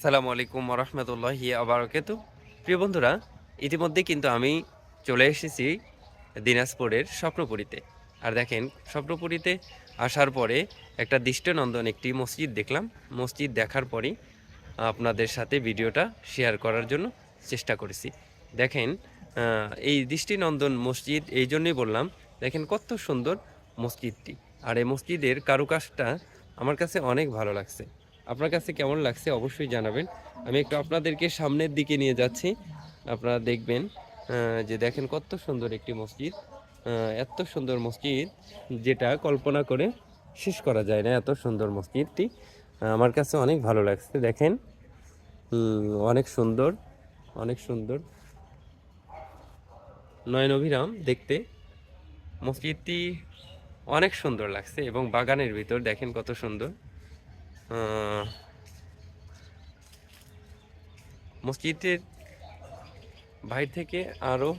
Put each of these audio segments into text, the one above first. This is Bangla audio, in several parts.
আসসালামু আলাইকুম রহমতুল্লাহি আবরকাত। প্রিয় বন্ধুরা, ইতিমধ্যে কিন্তু আমি চলে এসেছি দিনাজপুরের স্বপ্নপুরীতে। আর দেখেন, স্বপ্নপুরীতে আসার পরে একটা দৃষ্টনন্দন একটি মসজিদ দেখলাম। মসজিদ দেখার পরই আপনাদের সাথে ভিডিওটা শেয়ার করার জন্য চেষ্টা করেছি। দেখেন এই দৃষ্টিনন্দন মসজিদ, এই জন্যই বললাম, দেখেন কত সুন্দর মসজিদটি। আর এই মসজিদের কারুকাজটা আমার কাছে অনেক ভালো লাগছে। আপনার কাছে কেমন লাগছে অবশ্যই জানাবেন। আমি একটু আপনাদেরকে সামনের দিকে নিয়ে যাচ্ছি। আপনারা দেখবেন যে দেখেন কত সুন্দর একটি মসজিদ। এত সুন্দর মসজিদ যেটা কল্পনা করে শেষ করা যায় না, এত সুন্দর মসজিদটি। আমার কাছে অনেক ভালো লাগছে, দেখেন। অনেক সুন্দর অনেক সুন্দর। নয়ন অভিরাম, দেখতে। মসজিদটি অনেক সুন্দর লাগছে এবং বাগানের ভিতর দেখেন কত সুন্দর। মসজিদের বাইরে থেকে আরও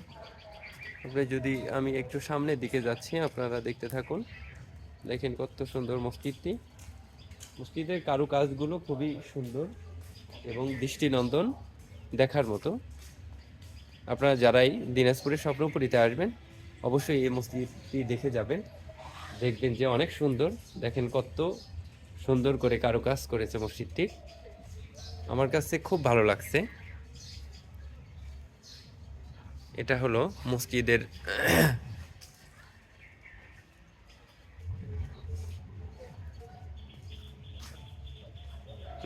যদি আমি একটু সামনের দিকে যাচ্ছি, আপনারা দেখতে থাকুন। দেখেন কত সুন্দর মসজিদটি। মসজিদের কারুকাজগুলো খুবই সুন্দর এবং দৃষ্টিনন্দন দেখার মতো। আপনারা যারাই দিনাজপুরের স্বপ্নপুরীতে আসবেন, অবশ্যই এই মসজিদটি দেখে যাবেন। দেখবেন যে অনেক সুন্দর। দেখেন কত সুন্দর করে কারুকাজ করেছে মসজিদটি। আমার কাছে খুব ভালো লাগছে। এটা হলো মসজিদের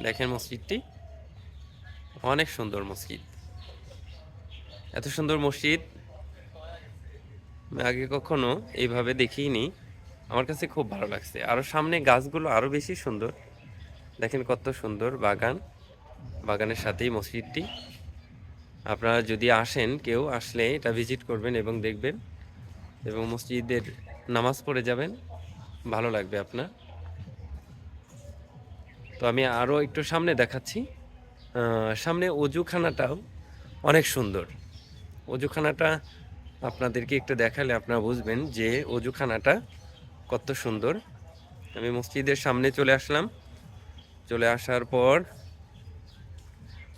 দেখেন মসজিদটি। অনেক সুন্দর মসজিদ। এত সুন্দর মসজিদ। আগে কখনো এইভাবে দেখিনি। আমার কাছে খুব ভালো লাগছে। আরও সামনে গাছগুলো আরও বেশি সুন্দর। দেখেন কত সুন্দর বাগান। বাগানের সাথেই মসজিদটি। আপনারা যদি আসেন, কেউ আসলে এটা ভিজিট করবেন এবং দেখবেন এবং মসজিদের নামাজ পড়ে যাবেন। ভালো লাগবে আপনার। তো আমি আরও একটু সামনে দেখাচ্ছি। সামনে অজুখানাটাও অনেক সুন্দর। অজুখানাটা আপনাদেরকে একটু দেখালে আপনারা বুঝবেন যে অজুখানাটা কত সুন্দর। আমি মসজিদের সামনে চলে আসলাম। চলে আসার পর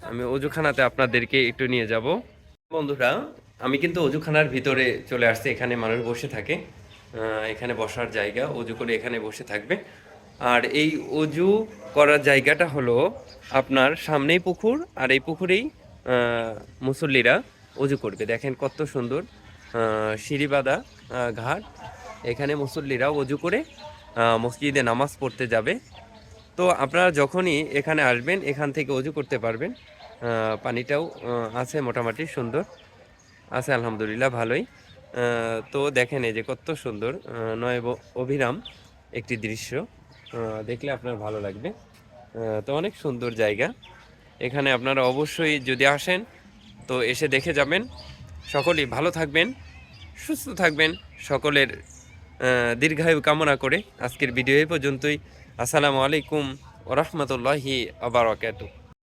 আমি অজুখানাতে আপনাদেরকে একটু নিয়ে যাব। বন্ধুরা আমি কিন্তু অজুখানার ভিতরে চলে আসছি এখানে মানুষ বসে থাকে। এখানে বসার জায়গা অজু করে এখানে বসে থাকবে। আর এই অজু করার জায়গাটা হলো আপনার সামনেই পুকুর আর এই পুকুরেই মুসল্লিরা অজু করবে। দেখেন কত সুন্দর আহ, সিঁড়িবাঁধা আহ, ঘাট। এখানে মুসল্লিরা অজু করে মসজিদে নামাজ পড়তে যাবে। তো আপনারা যখনই এখানে আসবেন, এখান থেকে অজু করতে পারবেন। পানিটাও আছে মোটামুটি সুন্দর। আছে আলহামদুলিল্লাহ ভালোই। তো দেখেন এই যে কত সুন্দর নয় অভিরাম একটি দৃশ্য। দেখলে আপনার ভালো লাগবে। তো অনেক সুন্দর জায়গা। এখানে আপনারা অবশ্যই যদি আসেন, তো এসে দেখে যাবেন। সকলেই ভালো থাকবেন, সুস্থ থাকবেন। সকলের দীর্ঘায়ু কামনা করে আজকের ভিডিও এই পর্যন্তই। আসসালামু আলাইকুম ওরহমতুল্লাহি আবারকাতু